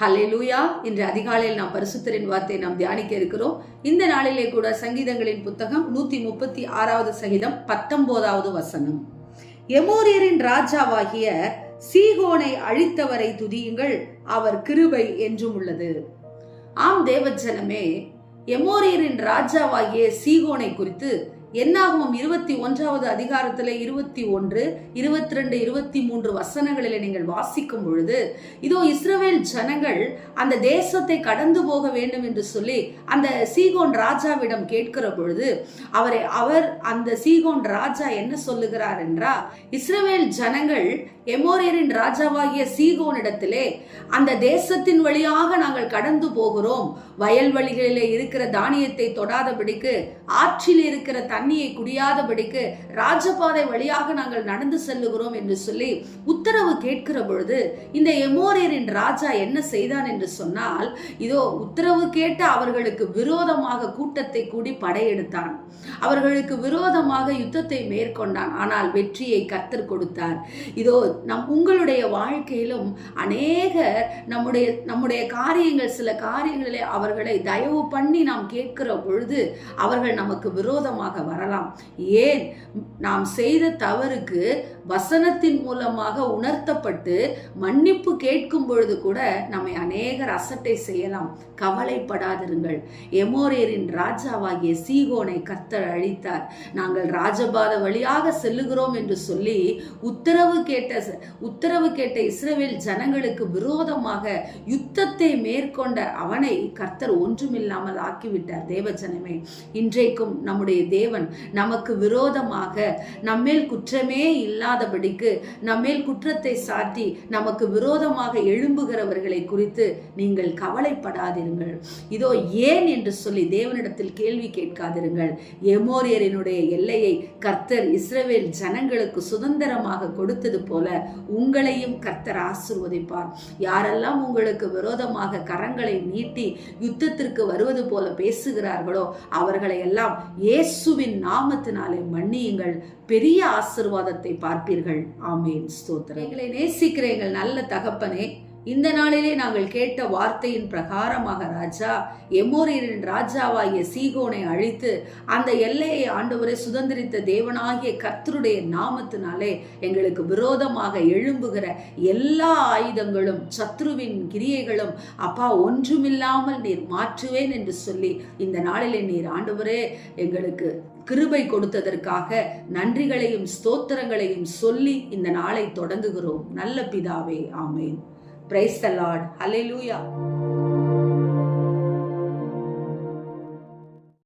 ஹalleluya. இன்று அதிகாலையில் நாம் பரிசுத்தரின் வார்த்தையை நாம் தியானிக்க இருக்கிறோம். இந்த நாளிலே கூட சங்கீதங்களின் புத்தகம் நூத்தி முப்பத்தி ஆறாவது சங்கீதம் பத்தொன்பதாவது வசனம். எமோரியரின் ராஜாவாகிய சீகோனை அழித்தவரை துதியுங்கள் அவர் கிருபை என்றும் உள்ளது. ஆம் தேவஜனமே எமோரியரின் ராஜாவாகிய சீகோனை குறித்து என்னாகும்? இருபத்தி ஒன்றாவது அதிகாரத்தில் இருபத்தி ஒன்று இருபத்தி ரெண்டு இருபத்தி மூன்று வசனங்களில் நீங்கள் வாசிக்கும் பொழுது இதோ இஸ்ரவேல் ஜனங்கள் அந்த தேசத்தை கடந்து போக வேண்டும் என்று சொல்லி அந்த சீகோன் ராஜாவிடம் கேட்கிற பொழுது அவரை அவர் அந்த சீகோன் ராஜா என்ன சொல்லுகிறார் என்றா இஸ்ரவேல் ஜனங்கள் எமோரியரின் ராஜாவாகிய சீகோனிடத்திலே அந்த தேசத்தின் வழியாக நாங்கள் கடந்து போகிறோம். வயல்வெளிகளிலே இருக்கிற தானியத்தை தொடாதபடிக்கு ஆற்றில் இருக்கிற தண்ணியை குடியாதபடிக்கு ராஜபாதை வழியாக நாங்கள் நடந்து செல்லுகிறோம் என்று சொல்லி உத்தரவு கேட்கிற பொழுது இந்த எமோரியரின் ராஜா என்ன செய்தான் என்று சொன்னால் இதோ உத்தரவு கேட்ட அவர்களுக்கு விரோதமாக கூட்டத்தை கூடி படையெடுத்தான். அவர்களுக்கு விரோதமாக யுத்தத்தை மேற்கொண்டான். ஆனால் வெற்றியை கத்தர் கொடுத்தார். இதோ நம் உங்களுடைய வாழ்க்கையிலும் அநேக நம்முடைய நம்முடைய காரியங்கள் சில காரியங்களை அவர்களை தயவு பண்ணி நாம் கேட்கிற பொழுது அவர்கள் நமக்கு விரோதமாக வரலாம். ஏன்? நாம் செய்த தவறுக்கு வசனத்தின் மூலமாக உணர்த்தப்பட்டு மன்னிப்பு கேட்கும் பொழுது கூட நம்மை அநேகர் அசட்டை செய்யலாம். கவலைப்படாதிருங்கள். எமோரியரின் ராஜாவாகிய சீகோனை கர்த்தர் அழித்தார். நாங்கள் ராஜபாத வழியாக செல்லுகிறோம் என்று சொல்லி உத்தரவு கேட்ட உத்தரவு கேட்ட இஸ்ரேல் ஜனங்களுக்கு விரோதமாக யுத்தத்தை மேற்கொண்ட அவனை கர்த்தர் ஒன்றுமில்லாமல் ஆக்கிவிட்டார் தேவஜனமே இன்றைக்கும் நம்முடைய தேவன் தேவன் நமக்கு விரோதமாக நம்மேல் குற்றமே இல்லாதபடிக்கு நம்மேல் குற்றத்தை சாட்டி நமக்கு விரோதமாக எழும்புகிறவர்களை குறித்து நீங்கள் கவலைப்படாதிருங்கள். இதோ ஏன் என்று சொல்லி தேவனிடத்தில் கேள்வி கேட்காதிருங்கள். எமோரியரினுடைய எல்லையை கர்த்தர் இஸ்ரவேல் ஜனங்களுக்கு சுதந்திரமாக கொடுத்தது போல உங்களையும் கர்த்தர் ஆசிர்வதிப்பார். யாரெல்லாம் உங்களுக்கு விரோதமாக கரங்களை நீட்டி யுத்தத்திற்கு வருவது போல பேசுகிறார்களோ அவர்களை எல்லாம் இயேசுவின் நாமத்தினாலே மன்னியுங்கள். பெரிய ஆசிர்வாதத்தை பார்ப்பீர்கள். ஆமேன். ஸ்தோத்திரம். எங்களை நேசிக்கிற எங்கள் நல்ல தகப்பனே. இந்த நாளிலே நாங்கள் கேட்ட வார்த்தையின் பிரகாரமாக ராஜா எமோரியரின் ராஜாவாகிய சீகோனை அழித்து அந்த எல்லையை ஆண்டவரை சுதந்திரித்த தேவனாகிய கர்த்தருடைய நாமத்தினாலே எங்களுக்கு விரோதமாக எழும்புகிற எல்லா ஆயுதங்களும் சத்ருவின் கிரியைகளும் அப்பா ஒன்றுமில்லாமல் நீர் மாற்றுவேன் என்று சொல்லி இந்த நாளிலே நீர் ஆண்டவரே எங்களுக்கு கிருபை கொடுத்ததற்காக நன்றிகளையும் ஸ்தோத்திரங்களையும் சொல்லி இந்த நாளை தொடங்குகிறோம். நல்ல பிதாவே ஆமேன். Praise the Lord hallelujah